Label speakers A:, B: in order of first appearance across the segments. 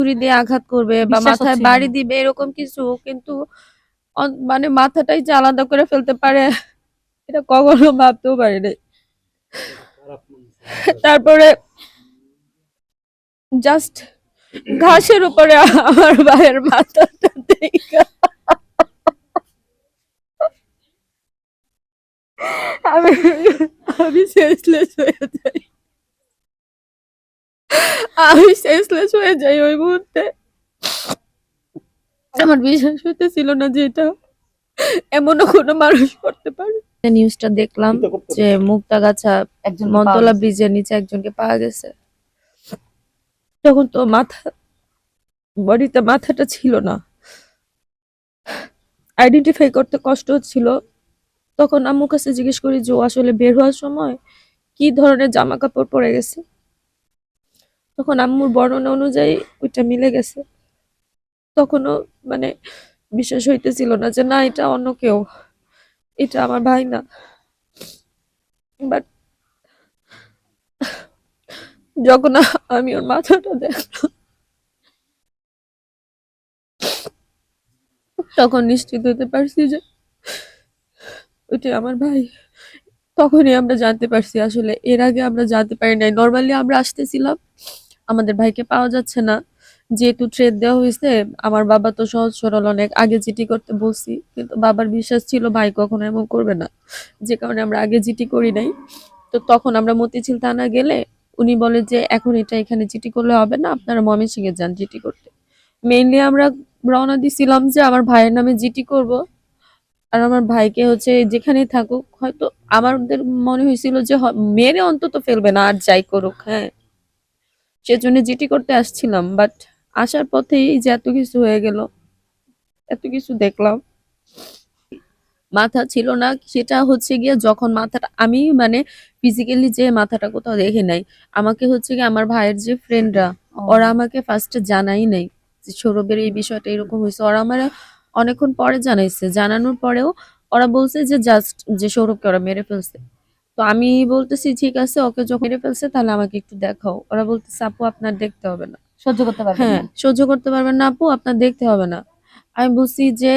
A: ছুরি দিয়ে আঘাত করবে বা মাথায় বাড়ি দিবে এরকম কিছু কিন্তু মানে মাথাটাই যে আলাদা করে ফেলতে পারে এটা কখনো ভাবতেও পারিনি। তারপরে জাস্ট ঘাসের উপরে আমার ভাইয়ের মাথাটা দেখা আমি আমি সেন্সলেস হয়ে যাই। আমি সেন্সলেস হয়ে যাই ওই মুহূর্তে। আমার বিশ্বাস হইতেছিল না যে এটা এমনও কোনো মানুষ করতে পারে। নিউজটা দেখলাম যে মুক্তাগাছা
B: একজন
A: মন্তলা ব্রিজের নিচে একজনকে পাওয়া গেছে। তখন তো মাথা বডিতে মাথাটা ছিল না। আইডেন্টিফাই করতে কষ্ট হচ্ছিল। তখন আম্মুর কাছে জিজ্ঞেস করি যে ও আসলে বের হওয়ার সময় কি ধরনের জামা কাপড় পরে গেছে? তখন আম্মুর বর্ণনা অনুযায়ী ওইটা মিলে গেছে। তখনও মানে বিশ্বাস হইতেছিল না যে, না, এটা অন্য কেউ। এটা আমার ভাই না। বাট যখন আমি ওর মাথাটা দেখলাম, তখন নিশ্চিত হতে পারছি যে, ওইটা আমার ভাই। তখনই আমরা জানতে পারছি আসলে এর আগে আমরা জানতে পারি নাই। নর্মালি আমরা আসতেছিলাম আমাদের ভাইকে পাওয়া যাচ্ছে না। যেহেতু ট্রেড দেওয়া হয়েছে, আমার বাবা তো সহজ সরল, অনেক আগে জিটি করতে বলছি। কিন্তু বাবার বিশ্বাস ছিল, ভাই কখনো এমন করবে না। যে কারণে আমরা আগে জিটি করি নাই। তো তখন আমরা মতিঝিল থানা গেলে উনি বলে যে, এখন এটা এখানে জিটি করলে হবে না, আপনারা ময়মনসিংহে যান জিটি করতে। মেইনলি আমরা রওনা দিছিলাম যে, আমার ভাইয়ের নামে জিটি করব। আর আমার ভাইকে হচ্ছে, যেখানেই থাকুক। হয়তো আমাদের মনে হয়েছিল যে মেরে অন্তত ফেলবে না, আর যাই করুক। হ্যাঁ। সেজন্য জিটি করতে আসছিলাম বাট আসার পথেই যে এত কিছু হয়ে গেল এত কিছু দেখলাম। মাথা ছিল না সেটা হচ্ছে গিয়ে যখন মাথাটা আমি মানে ফিজিক্যালি যে মাথাটা কোথাও দেখে নাই আমাকে হচ্ছে গিয়ে আমার ভাইয়ের যে ফ্রেন্ডরা ওরা আমাকে ফার্স্টে জানাই নাই যে সৌরভের এই বিষয়টা এরকম হয়েছে। ওরা আমার অনেকক্ষণ পরে জানাইছে জানানোর পরেও ওরা বলছে যে জাস্ট যে সৌরভকে ওরা মেরে ফেলছে। তো আমি বলতেছি ঠিক আছে ওকে যখন মেরে ফেলছে তাহলে আমাকে একটু দেখাও। ওরা বলতেছে আপু আপনার দেখতে হবে না।
B: সহ্য করতে পারবেন
A: হ্যাঁ সহ্য করতে পারবেন না আপু আপনার দেখতে হবে না। আমি বলছি যে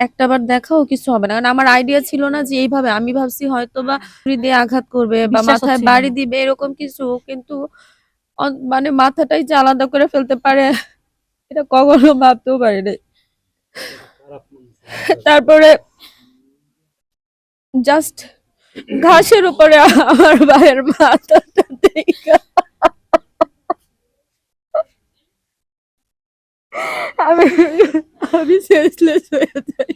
A: একটা বার দেখাও কিছু হবে না। কারণ আমার আইডিয়া ছিল না যে এইভাবে আমি ভাবছি হয়তো বা ছুরি দিয়ে আঘাত করবে বা মাথায় বাড়ি দিবে এরকম কিছু কিন্তু মানে মাথাটাই যে আলাদা করে ফেলতে পারে এটা কখনো ভাবতেও পারিনি। তারপরে জাস্ট ঘাসের উপরে আমার ভাইয়ের মাথাটা আমি আমি সেন্সলেস হয়ে যাই।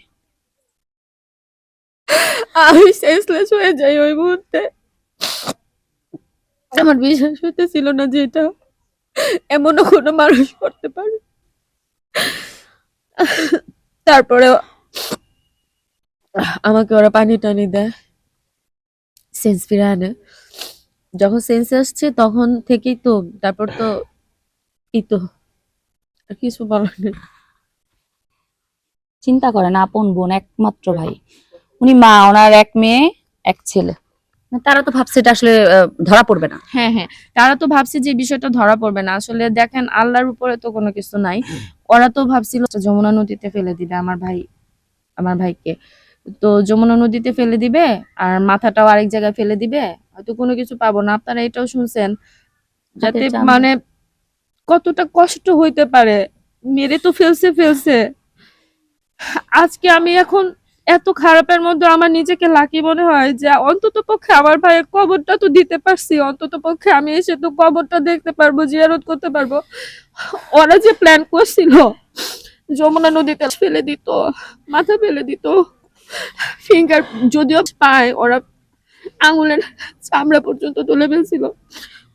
A: আমি সেন্সলেস হয়ে যাই ওই মুহূর্তে। আমার বিশ্বাস হইতেছিল না যে এটা এমনও কোনো মানুষ করতে পারে। তারপরে আমাকে ওরা পানি টানি দেয়। সেন্স ফিরে আনে। যখন সেন্স আসছে তখন থেকেই তো তারপর তো এই তো আর কিছু বলার নেই।
B: চিন্তা করেন আপন বোন একমাত্র ভাই। উনি মা ওনার এক মেয়ে এক ছেলে। তারা তো ভাবছে এটা আসলে ধরা পড়বে না।
A: হ্যাঁ হ্যাঁ। তারা তো ভাবছে যে বিষয়টা ধরা পড়বে না। আসলে দেখেন আল্লাহর উপরে তো কোনো কিছু নাই। ওরা তো ভাবছিল যমুনা নদীতে ফেলে দিবে আমার ভাই আমার ভাইকে। তো যমুনা নদীতে ফেলে দিবে আর মাথাটাও আরেক জায়গায় ফেলে দিবে হয়তো কোনো কিছু পাবো না। আপনারা এটাও শুনছেন যাতে মানে কতটা কষ্ট হইতে পারে মেরে তো ফেলছে ফেলছে। আজকে আমি এখন এত খারাপের মধ্যে আমার নিজেকে লাকি মনে হয় যে অন্তত পক্ষে আমার ভাইয়ের কবরটা তো দিতে পারছি অন্তত পক্ষে আমি এসে তো কবরটা দেখতে পারব জিয়ারত করতে পারব। ওরা যে প্ল্যান করছিল যমুনা নদীতে ফেলে দিত মাথা ফেলে দিত ফিঙ্গার যদিও পায়, ওরা আঙুলের চামড়া পর্যন্ত তুলে ফেলছিল।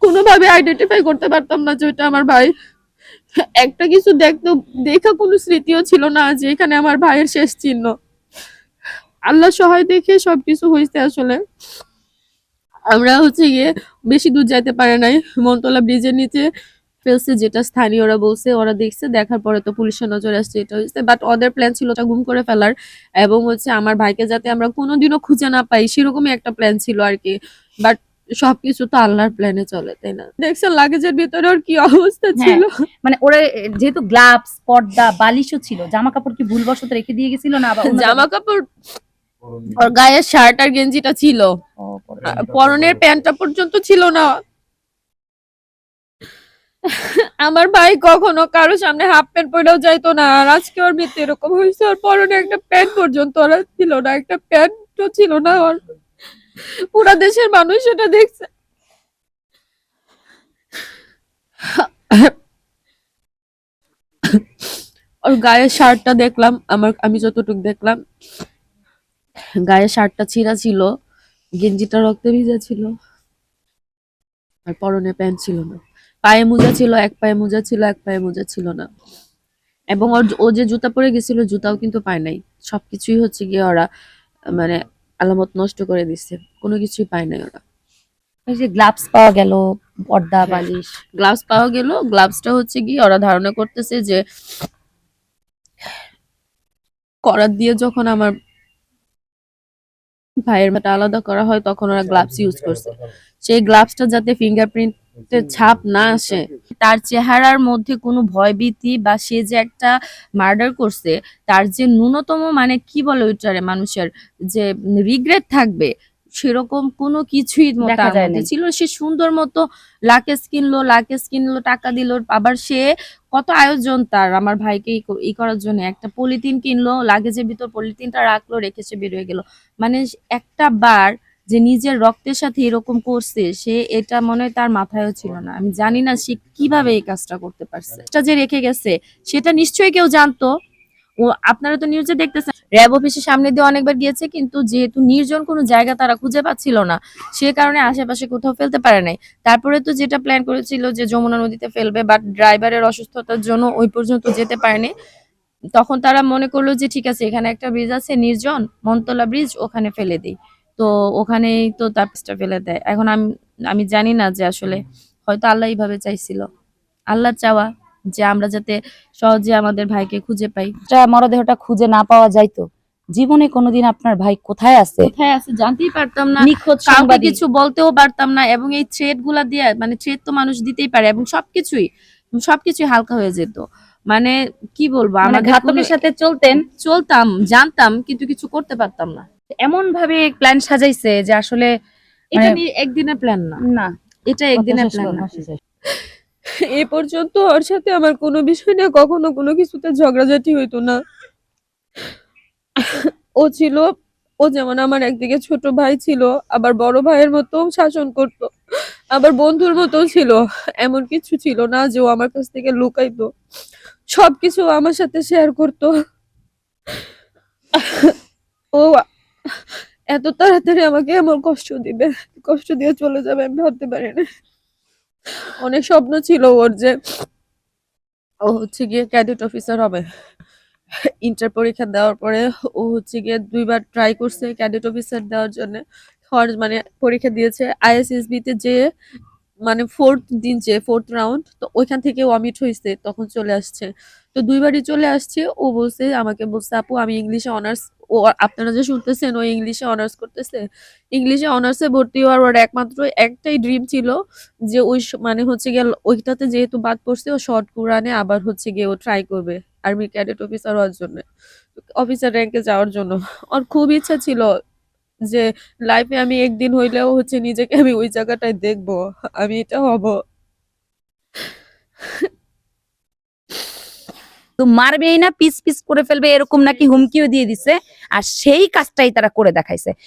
A: কোনোভাবে আইডেন্টিফাই করতে পারতাম না যে ওটা আমার ভাই। একটা কিছু দেখতো, দেখা কোনো স্মৃতিও ছিল না যে এখানে আমার ভাইয়ের শেষ চিহ্ন। আল্লাহ সহায় দেখে সবকিছু হয়েছে আসলে। আমরা হচ্ছে গিয়ে বেশি দূর যাইতে পারে নাই। মনতলা ব্রিজের নিচে ফেলছে যেটা স্থানীয়রা বলছে ওরা দেখছে দেখার পরে তো পুলিশের নজরে আসছে এটা হয়েছে। বাট ওদের প্ল্যান ছিল ওটা গুম করে ফেলার এবং হচ্ছে আমার ভাইকে যাতে আমরা কোনোদিনও খুঁজে না পাই সেরকমই একটা প্ল্যান ছিল আর কি। বাট সবকিছু তো আল্লাহর প্ল্যানে চলে তাই না? দেখছেন লাগেজের ভিতরে ওর কি অবস্থা ছিল।
B: মানে ওরা যেহেতু গ্লাভস পর্দা বালিশও ছিল জামা কাপড় কি ভুলবশত রেখে দিয়ে গেছিল না
A: জামা কাপড় ওর গায়ের শার্ট আর গেঞ্জিটা ছিল। পরনের প্যান্টটা পর্যন্ত ছিল না। আমার ভাই কখনো কারও সামনে হাফ প্যান্ট পরেও যাইতো না। আর আজকে ওর মৃত্যু এরকম হয়েছে, ওর পরনে একটা প্যান্ট পর্যন্ত ওর ছিল না, একটা প্যান্টও ছিল না ওর। পুরা দেশের মানুষ সেটা দেখছে। ওর গায়ের শার্টটা দেখলাম, আমার, আমি যতটুকু দেখলাম, গায়ের শার্টটা ছিঁড়া ছিল, গেঞ্জিটা রক্তে ভিজা ছিল, আর পরনে প্যান্ট ছিল না। পায়ে মোজা ছিল এক পায়ে মোজা ছিল এক পায়ে মোজা ছিল না। এবং ওর ও যে জুতা পরে গেছিল জুতাও কিন্তু পায় নাই। সবকিছুই হচ্ছে গিয়ে ওরা মানে আলামত নষ্ট করে দিচ্ছে। কোনো কিছুই পায় নাই ওরা।
B: ওই যে গ্লাভস পাওয়া গেল পর্দা বালিশ।
A: গ্লাভস পাওয়া গেল। গ্লাভসটা হচ্ছে কি ওরা ধারণা করতেছে যে করার দিয়ে যখন আমার ভাইয়ের মাটা আলাদা করা হয় তখন ওরা গ্লাভস ইউজ করছে। সেই গ্লাভসটা যাতে ফিঙ্গারপ্রিন্টের ছাপ না আসে। তার চেহারার মধ্যে কোনো ভয়ভীতি বা সে যে একটা মার্ডার করছে তার যে ন্যূনতম মানে কি বলে ওইটারে মানুষের? যে রিগ্রেট থাকবে সেরকম কোনো কিছুই। ছিল। সে সুন্দর মতো লাকেজ কিনলো লাকেজ কিনলো টাকা দিল আবার সে কত আয়োজন তার আমার ভাইকে ই ই করার জন্য। একটা পলিথিন কিনলো লাগেজের ভিতর পলিথিনটা রাখল রেখে সে বেরিয়ে গেল। মানে একটা বার যে নিজের রক্তের সাথে এরকম করছে, সে এটা মনে হয় তার মাথায়ও ছিল না। আমি জানি না সে কীভাবে এই কাজটা করতে পারছে। এটা যে রেখে গেছে, সেটা নিশ্চয়ই কেউ জানতো। ও, আপনারা তো নিউজে দেখতেছেন, র্যাব অফিসের সামনে দিয়ে অনেকবার গিয়েছে, কিন্তু যেহেতু নির্জন কোনো জায়গা তারা খুঁজে পাচ্ছিল না, সে কারণে আশেপাশে কোথাও ফেলতে পারে নাই। তারপরে তো যেটা প্ল্যান করেছিল যে যমুনা নদীতে ফেলবে বাট ড্রাইভারের অসুস্থতার জন্য ওই পর্যন্ত যেতে পারেনি। তখন তারা মনে করল যে, ঠিক আছে, এখানে একটা ব্রিজ আছে, নির্জন মনতলা ব্রিজ ওখানে ফেলে দিই। তো ওখানেই তো তাপসটা ফেলে দেয়। এখন আমি আমি জানি না যে আসলে হয়তো আল্লাহ এইভাবে চাইছিল। আল্লাহ চাওয়া যে আমরা যাতে সহজে আমাদের ভাইকে খুঁজে পাই।
B: মরদেহটা খুঁজে না পাওয়া যাইতো জীবনে কোনোদিন আপনার ভাই কোথায় আছে?
A: কোথায় আছে জানতেই পারতাম না।
B: নিখোঁজ
A: কাউকে কিছু বলতেও পারতাম না এবং এই থ্রেডগুলা দিয়ে মানে থ্রেড তো মানুষ দিতেই পারে এবং সবকিছুই সবকিছুই হালকা হয়ে যেত। মানে কি বলব? আমরা
B: ঘাতকের সাথে চলতেন।
A: চলতাম জানতাম কিন্তু কিছু করতে পারতাম না।
B: এমন ভাবে প্ল্যান সাজাইছে যে আসলে
A: এটা
B: মানে-
A: একদিনের প্ল্যান না।
B: না
A: এটা একদিনের প্ল্যান না। এ পর্যন্ত ওর সাথে আমার কোনো বিষয় নিয়ে কখনো কোনো কিছুতে ঝগড়াঝাটি হইতো না। ও ছিল ও যেমন আমার একদিকে ছোট ভাই ছিল আবার বড় ভাইয়ের মতো শাসন করত আবার বন্ধুর মতো ছিল। এমন কিছু ছিল না যে ও আমার কাছ থেকে লুকাইতো। সবকিছু আমার সাথে শেয়ার করত। ও এত তাড়াতাড়ি আমাকে এমন কষ্ট দিবে? কষ্ট দিয়ে চলে যাবে, আমি ভাবতে পারি না। অনেক স্বপ্ন ছিল ওর যে, ও হচ্ছে গিয়ে ক্যাডেট অফিসার হবে। ইন্টার পরীক্ষা দেওয়ার পরে ও হচ্ছে গিয়ে দুইবার ট্রাই করছে ক্যাডেট অফিসার দেওয়ার জন্য। হওয়ার মানে পরীক্ষা দিয়েছে আইএসএসবি তে যে মানে ফোর্থ দিন যে ফোর্থ রাউন্ড তো ওইখান থেকে অমিট হয়েছে, তখন চলে আসছে। তো দুইবারই চলে আসছে, ও বলছে, আমাকে বলছে, আপু, আমি ইংলিশে অনার্স ও আপনারা যে শুনতেছেন, ও ইংলিশে অনার্স করতেছে। ইংলিশে অনার্সে ভর্তি হওয়ার ওর একমাত্র একটাই ড্রিম ছিল যে ওই মানে হচ্ছে গিয়ে ওইটাতে যেহেতু বাদ পড়ছে, ও শর্ট কোরআনে আবার হচ্ছে গিয়ে ও ট্রাই করবে আর্মি ক্যাডেট অফিসার হওয়ার জন্য। অফিসার র্যাঙ্কে যাওয়ার জন্য। ওর খুব ইচ্ছা ছিল যে লাইফে আমি একদিন হইলেও হচ্ছে নিজেকে আমি ওই জায়গাটায় দেখব, আমি এটা হব।
B: তো মারবেই না, পিস পিস করে ফেলবে, এরকম নাকি হুমকিও দিয়ে দিছে। আর সেই কাজটাই তারা করে দেখাইছে।